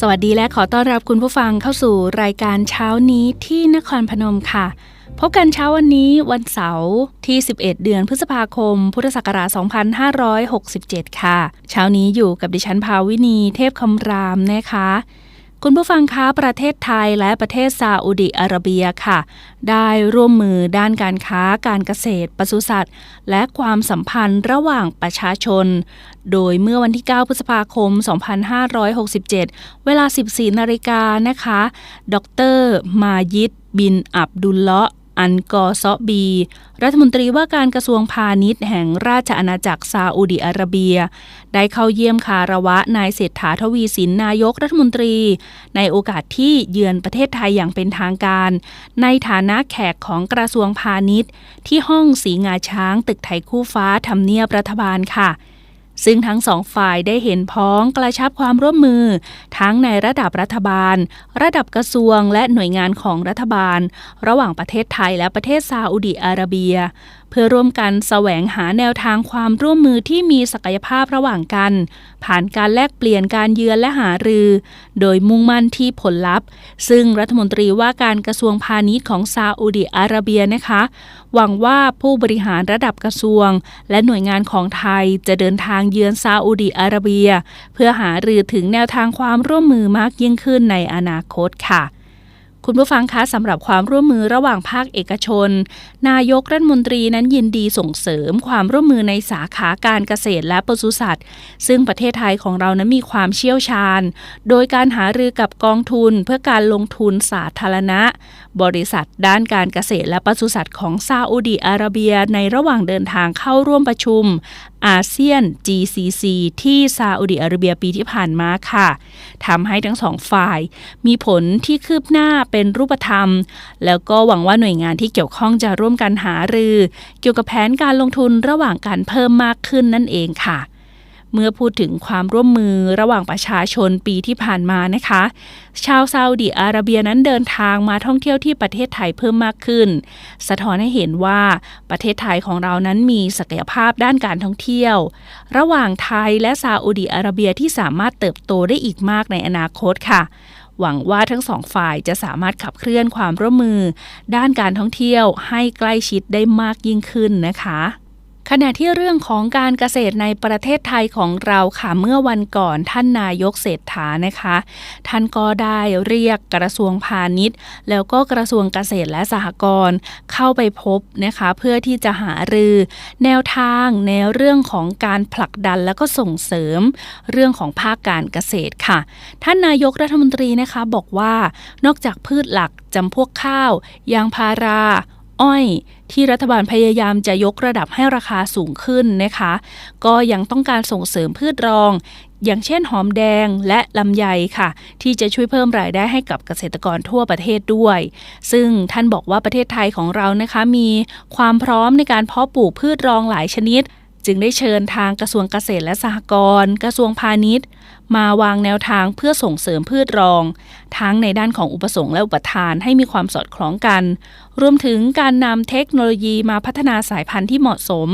สวัสดีและขอต้อนรับคุณผู้ฟังเข้าสู่รายการเช้านี้ที่นครพนมค่ะ พบกันเช้าวันนี้วันเสาร์ที่ 11 เดือนพฤษภาคม พุทธศักราช 2567 ค่ะ เช้านี้อยู่กับดิฉันภาวินีเทพคำรามนะคะ คุณผู้ฟังคะประเทศไทยและประเทศซาอุดิอาระเบียค่ะ ได้ร่วมมือด้านการค้าการเกษตรปศุสัตว์ และความสัมพันธ์ระหว่างประชาชน โดยเมื่อวันที่ 9 พฤษภาคม 2567 เวลา 14 นาฬิกานะคะ ดร มายิดบินอับดุลเลาะ อันกอซอบี รัฐมนตรีว่าการกระทรวงพาณิชย์แห่งราชอาณาจักรซาอุดิอาระเบีย ได้เข้าเยี่ยมคารวะนายเศรษฐาทวีสินนายกรัฐมนตรี ในโอกาสที่เยือนประเทศไทยอย่างเป็นทางการ ในฐานะแขกของกระทรวงพาณิชย์ ที่ห้องสีงาช้างตึกไทยคู่ฟ้าทำเนียบรัฐบาลค่ะ ซึ่งทั้งสองฝ่ายได้เห็นพ้องกระชับความร่วมมือ ทั้งในระดับรัฐบาล ระดับกระทรวงและหน่วยงานของรัฐบาล ระหว่างประเทศไทยและประเทศซาอุดิอาระเบีย พื่อร่วมกันแสวงหาแนวทางความร่วมมือที่มีศักยภาพระหว่างกัน ผ่านการแลกเปลี่ยนการเยือนและหารือ โดยมุ่งมั่นที่ผลลัพธ์ ซึ่งรัฐมนตรีว่าการกระทรวงพาณิชย์ของซาอุดิอาระเบียนะคะ หวังว่าผู้บริหารระดับกระทรวง และหน่วยงานของไทยจะเดินทางเยือนซาอุดิอาระเบีย เพื่อหารือถึงแนวทางความร่วมมือมากยิ่งขึ้นในอนาคตค่ะ คุณผู้ฟังคะสำหรับความร่วมมือระหว่างภาคเอกชน นายกรัฐมนตรีนั้นยินดีส่งเสริมความร่วมมือในสาขาการเกษตรและปศุสัตว์ ซึ่งประเทศไทยของเรานั้นมีความเชี่ยวชาญ โดยการหารือกับกองทุนเพื่อการลงทุนสาธารณะ บริษัทด้านการเกษตรและปศุสัตว์ของซาอุดีอาระเบียในระหว่างเดินทางเข้าร่วมประชุมอาเซียน GCC ที่ซาอุดิอาระเบียปีที่ผ่านมาค่ะทำให้ทั้งสองฝ่าย มีผลที่คืบหน้าเป็นรูปธรรม แล้วก็หวังว่าหน่วยงานที่เกี่ยวข้องจะร่วมกันหารือ เกี่ยวกับแผนการลงทุนระหว่างการเพิ่มมากขึ้นนั่นเองค่ะ เมื่อพูดถึงความร่วมมือระหว่างประชาชนปีที่ผ่านมานะคะ ชาวซาอุดีอาระเบียนั้นเดินทางมาท่องเที่ยวที่ประเทศไทยเพิ่มมากขึ้น สะท้อนให้เห็นว่าประเทศไทยของเรานั้นมีศักยภาพด้านการท่องเที่ยว ระหว่างไทยและซาอุดีอาระเบียที่สามารถเติบโตได้อีกมากในอนาคตค่ะหวังว่าทั้งสองฝ่ายจะสามารถขับเคลื่อนความร่วมมือ ด้านการท่องเที่ยวให้ใกล้ชิดได้มากยิ่งขึ้นนะคะ ขณะที่เรื่องของการเกษตรในประเทศไทยของเราค่ะเมื่อวันก่อนท่านนายกเศรษฐานะคะ ท่านก็ได้เรียกกระทรวงพาณิชย์ แล้วก็กระทรวงเกษตรและสหกรณ์เข้าไปพบนะคะ เพื่อที่จะหารือ แนวทางในเรื่องของการผลักดันและก็ส่งเสริม เรื่องของภาคการเกษตรค่ะ ท่านนายกรัฐมนตรีนะคะบอกว่า นอกจากพืชหลักจำพวกข้าว ยางพารา อ้อยที่รัฐบาลพยายามจะยกระดับให้ราคาสูงขึ้นนะคะ ก็ยังต้องการส่งเสริมพืชรอง อย่างเช่นหอมแดงและลำไยค่ะ ที่จะช่วยเพิ่มรายได้ให้กับเกษตรกรทั่วประเทศด้วย ซึ่งท่านบอกว่าประเทศไทยของเรานะคะ มีความพร้อมในการเพาะปลูกพืชรองหลายชนิด จึงได้เชิญทางกระทรวงเกษตรและสหกรณ์ กระทรวงพาณิชย์ มาวางแนวทางเพื่อส่งเสริมพืชรอง ทั้งในด้านของอุปสงค์และอุปทานให้มีความสอดคล้องกัน รวมถึงการนำเทคโนโลยีมาพัฒนาสายพันธุ์ที่เหมาะสม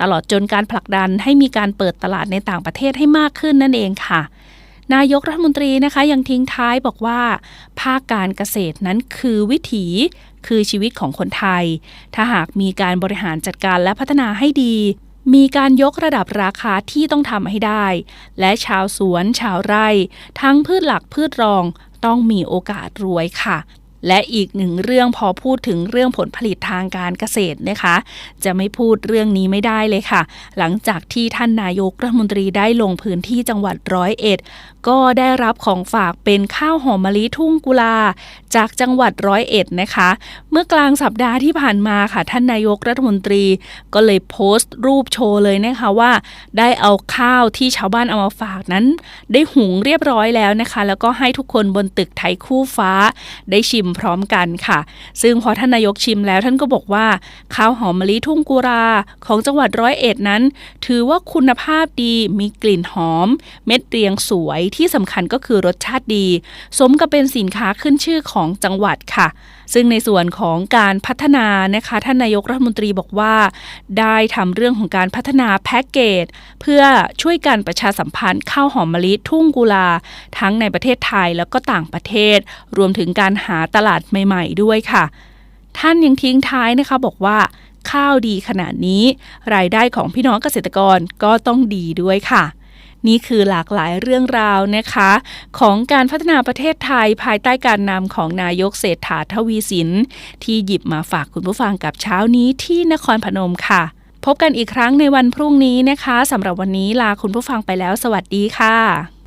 ตลอดจนการผลักดันให้มีการเปิดตลาดในต่างประเทศให้มากขึ้นนั่นเองค่ะนายกรัฐมนตรีนะคะยังทิ้งท้ายบอกว่า ภาคการเกษตรนั้นคือวิถี คือชีวิตของคนไทย ถ้าหากมีการบริหารจัดการและพัฒนาให้ดี มีการยกระดับราคาที่ต้องทำให้ได้ และชาวสวนชาวไร่ ทั้งพืชหลักพืชรองต้องมีโอกาสรวยค่ะ และอีกหนึ่งเรื่องพอพูดถึงเรื่องผลผลิตทางการเกษตรนะคะ จะไม่พูดเรื่องนี้ไม่ได้เลยค่ะ หลังจากที่ท่านนายกรัฐมนตรีได้ลงพื้นที่จังหวัดร้อยเอ็ด ก็ได้รับของฝากเป็นข้าวหอมมะลิทุ่งกุลาจากจังหวัดร้อยเอ็ดนะคะ เมื่อกลางสัปดาห์ที่ผ่านมาค่ะ ท่านนายกรัฐมนตรีก็เลยโพสต์รูปโชว์เลยนะคะว่า ได้เอาข้าวที่ชาวบ้านเอามาฝากนั้น ได้หุงเรียบร้อยแล้วนะคะ แล้วก็ให้ทุกคนบนตึกไทยคู่ฟ้า ได้ชิมพร้อมกันค่ะ ซึ่งพอท่านนายกชิมแล้วท่านก็บอกว่า ข้าวหอมมะลิทุ่งกุราของจังหวัดร้อยเอ็ดนั้น ถือว่าคุณภาพดีมีกลิ่นหอม เม็ดเรียงสวยที่สำคัญก็คือรสชาติดี สมกับเป็นสินค้าขึ้นชื่อของของจังหวัดค่ะ ซึ่งในส่วนของการพัฒนานะคะ ท่านนายกรัฐมนตรีบอกว่า ได้ทำเรื่องของการพัฒนาแพ็กเกจ เพื่อช่วยกันประชาสัมพันธ์ข้าวหอมมะลิทุ่งกุลา ทั้งในประเทศไทยแล้วก็ต่างประเทศ รวมถึงการหาตลาดใหม่ ๆ ด้วยค่ะ ท่านยังทิ้งท้ายนะคะบอกว่าข้าวดีขนาดนี้ รายได้ของพี่น้องเกษตรกรก็ต้องดีด้วยค่ะ นี่คือหลากหลายเรื่องราวนะคะ ของการพัฒนาประเทศไทยภายใต้การนำของนายกเศรษฐาทวีสิน ที่หยิบมาฝากคุณผู้ฟังกับเช้านี้ที่นครพนมค่ะ พบกันอีกครั้งในวันพรุ่งนี้นะคะสำหรับวันนี้ลาคุณผู้ฟังไปแล้ว สวัสดีค่ะ